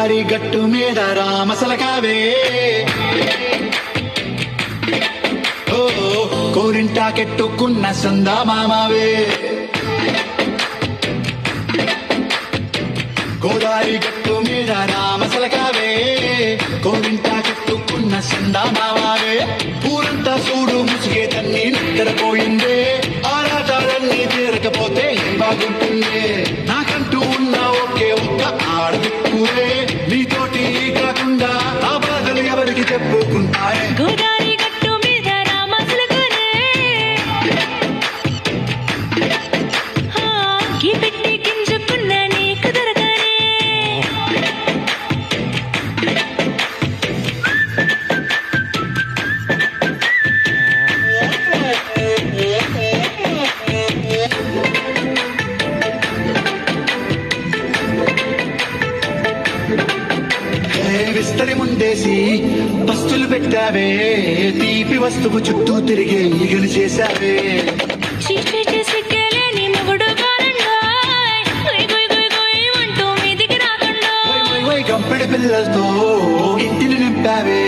గోదారి గట్టు మీద రామసలకావే ఓ కోరింటాకెట్టుకున్న సందా మామావే గోదారి గట్టు మీద రామసలకావే కోరింటాకెట్టుకున్న సందా మామావే ఊరంతా చూడు ముసుగే తన్ని నిద్రపోయిందే ఆరాటాలన్నీ తీరకపోతే బాగుంటుందే? నాకంటూ ఉన్న ఒకే ఒక్క ఆడదిక్కువే చెప్పుకుంటాయే. గోదారి గట్టు మీద రామసులకునే కి పెట్టి గింజుకున్న నీకు దొరకనే. విస్తరి ముందేసి పస్తులు పెట్టావే తీపి వస్తువు చుట్టూ తిరిగే ఈగలు చేశావే. గంపెడి పిల్లలతో ఇంటిని నింపావే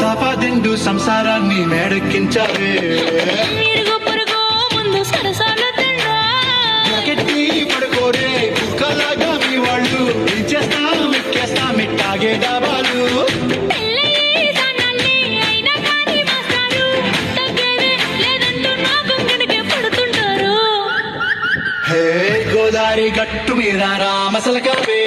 సాపాదిండు సంసారాన్ని మేడెక్కించావే. పడుకోరే కుక్కలాగా మీ వాళ్ళు. ఏం చేస్తాం ఎక్కేస్తాం ఇట్టాగే డాబాలు. గట్టు మీద రామసలకవే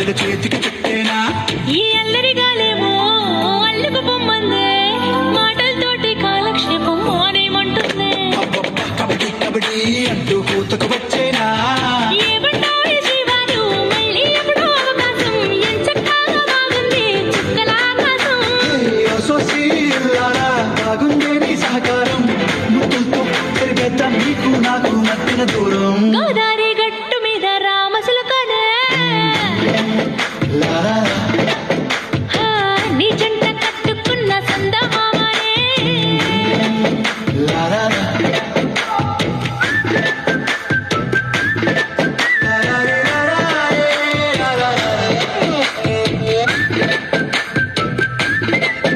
మల్లెల చేతికి చుట్టేనా ఈ అల్లరి గాలేమో అల్లుకు పొమ్మందే. మాటలతోటి కాలక్షేపం మానేమంటుందే కబడ్డీ కబడ్డీ అంటూ కూతకు వచ్చేనా? బాగుంది సహకారం. నీకు నాకు మధ్యన దూరం. గోదారి you